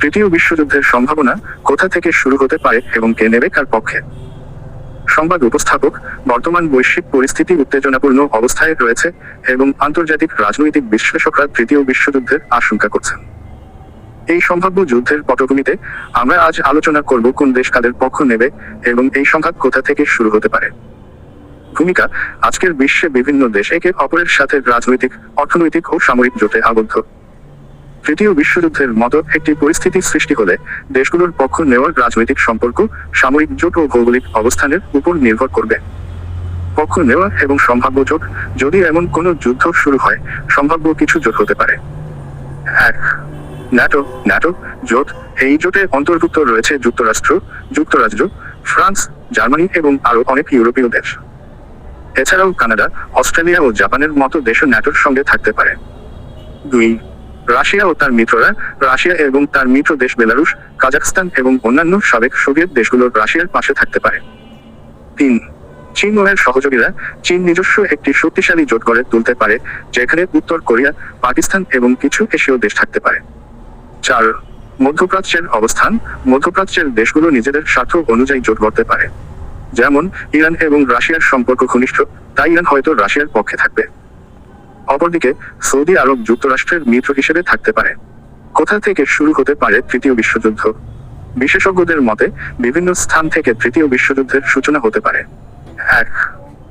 তৃতীয় বিশ্বযুদ্ধের সম্ভাবনা কোথা থেকে শুরু হতে পারে এবং কে নেবে কার পক্ষে? সংবাদ উপস্থাপক, বর্তমান বৈশ্বিক পরিস্থিতি উত্তেজনাপূর্ণ অবস্থায় রয়েছে এবং আন্তর্জাতিক রাজনৈতিক বিশ্লেষকরা তৃতীয় বিশ্বযুদ্ধের আশঙ্কা করছেন। এই সম্ভাব্য যুদ্ধের পটভূমিতে আমরা আজ আলোচনা করব কোন দেশ কাদের পক্ষ নেবে এবং এই সংঘাত কোথা থেকে শুরু হতে পারে। ভূমিকা, আজকের বিশ্বে বিভিন্ন দেশ একে অপরের সাথে রাজনৈতিক, অর্থনৈতিক ও সামরিক জোটে আবদ্ধ। তৃতীয় বিশ্বযুদ্ধের মতো একটি পরিস্থিতি সৃষ্টি হলে দেশগুলোর পক্ষ নেওয়ার রাজনৈতিক সম্পর্ক, সামরিক জোট ও ভৌগোলিক অবস্থানের উপর নির্ভর করবে। পক্ষ নেওয়া এবং সম্ভাব্য জোট, যদি এমন কোনো যুদ্ধ শুরু হয়, সম্ভাব্য কিছু জোট হতে পারে। এক ন্যাটো ন্যাটো জোট, এই জোটে অন্তর্ভুক্ত রয়েছে যুক্তরাষ্ট্র, যুক্তরাজ্য, ফ্রান্স, জার্মানি এবং আরও অনেক ইউরোপীয় দেশ। এছাড়াও কানাডা, অস্ট্রেলিয়া ও জাপানের মতো দেশও ন্যাটোর সঙ্গে থাকতে পারে। দুই রাশিয়া ও তার মিত্ররা রাশিয়া এবং তার মিত্র দেশ বেলারুশ, কাজাখস্তান এবং অন্যান্য সাবেক সোভিয়েত দেশগুলো রাশিয়ার পাশে থাকতে পারে। তিন, চীন ও এর সহযোগীরা চীন নিজস্ব একটি শক্তিশালী জোট গড়ে তুলতে পারে, যেখানে উত্তর কোরিয়া, পাকিস্তান এবং কিছু এশীয় দেশ থাকতে পারে। চার, মধ্যপ্রাচ্যের অবস্থান, মধ্যপ্রাচ্যের দেশগুলো নিজেদের স্বার্থ অনুযায়ী জোট গড়তে পারে। যেমন ইরান এবং রাশিয়ার সম্পর্ক ঘনিষ্ঠ, তাই ইরান হয়তো রাশিয়ার পক্ষে থাকবে। অপরদিকে, সৌদি আরব যুক্তরাষ্ট্রের মিত্র হিসেবে থাকতে পারে। কোথা থেকে শুরু হতে পারে তৃতীয় বিশ্বযুদ্ধ? বিশেষজ্ঞদের মতে, বিভিন্ন স্থান থেকে তৃতীয় বিশ্বযুদ্ধের সূচনা হতে পারে। এক,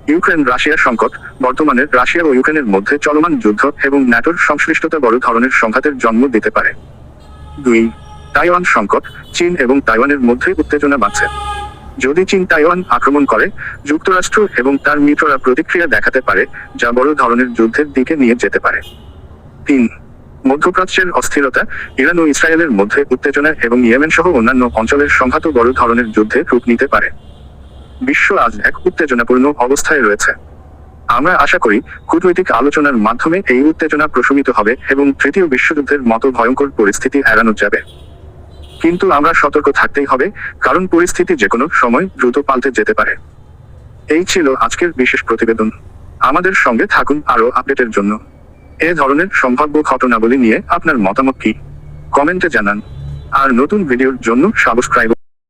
ইউক্রেন রাশিয়া সংকট। বর্তমানে রাশিয়া ও ইউক্রেনের মধ্যে চলমান যুদ্ধ এবং ন্যাটোর সংশ্লিষ্টতা বড় ধরনের সংঘাতের জন্ম দিতে পারে। দুই, তাইওয়ান সংকট। চীন এবং তাইওয়ানের মধ্যে উত্তেজনা বাড়ছে। যদি চীন তাইওয়ান আক্রমণ করে, যুক্তরাষ্ট্র এবং তার মিত্ররা প্রতিক্রিয়া দেখাতে পারে, যা বড় ধরনের যুদ্ধের দিকে নিয়ে যেতে পারে। তিন, মধ্যপ্রাচ্যের অস্থিরতা, ইরান ও ইসরায়েলের মধ্যে উত্তেজনা এবং ইয়েমেন সহ অন্যান্য অঞ্চলের সংঘাত বড় ধরনের যুদ্ধে রূপ নিতে পারে। বিশ্ব আজ এক উত্তেজনাপূর্ণ অবস্থায় রয়েছে। আমরা আশা করি, কূটনৈতিক আলোচনার মাধ্যমে এই উত্তেজনা প্রশমিত হবে এবং তৃতীয় বিশ্বযুদ্ধের মতো ভয়ঙ্কর পরিস্থিতি এড়ানো যাবে। কিন্তু আমরা সতর্ক থাকতেই হবে, কারণ পরিস্থিতি যে কোনো সময় দ্রুত পাল্টে যেতে পারে। এই ছিল আজকের বিশেষ প্রতিবেদন। আমাদের সঙ্গে থাকুন আরও আপডেটের জন্য। এ ধরনের সম্ভাব্য ঘটনাবলী নিয়ে আপনার মতামত কি? কমেন্টে জানান। আর নতুন ভিডিওর জন্য সাবস্ক্রাইব